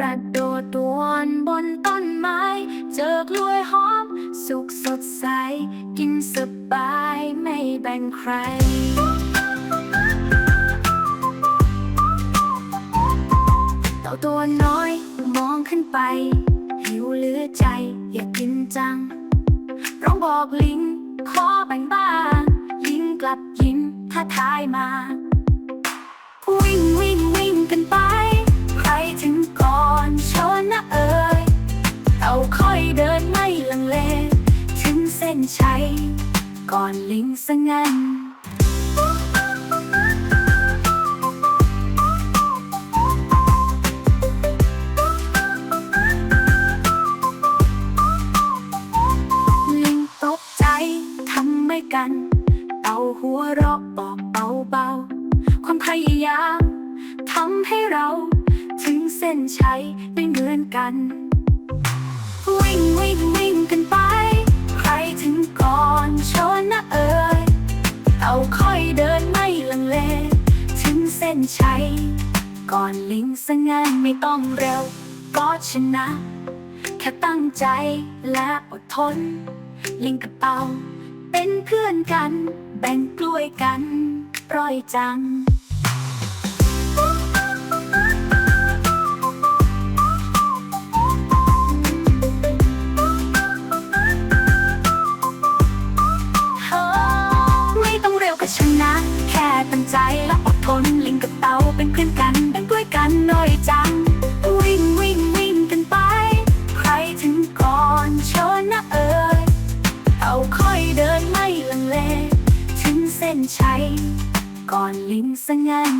กระโดดตัวนบนต้นไม้ เจอกล้วยหอม สุขสดใส กินสบายไม่แบ่งใครเต่าตัวน้อยมองขึ้นไป หิวเหลือใจอยากกินจัง ร้องบอกลิงขอแบ่งบ้างลิงกลับยิ้มท้าทายมา วิ่งวิ่ง นชัยก่อนลิงสงันลิงตกใจทำไม่กัน เต่าหัวเราะบอกเบาๆ ความพยายามทำให้เรา ถึงเส้นชัยไม่เหมือนกัน วิ่งวิ่งวิ่งกันไป งเส้ก่อนลิงสงันไม่ต้องเร็ว ก็ชนะ แค่ตั้งใจและอดทน ลิงกับเต่าเป็นเพื่อนกัน แบ่งกล้วยกันร่อยจังไม่ต้องเร็วก็ชนะ อยเดินไม่ลังเล ถึงเส้นชัยก่อนลิงสงัน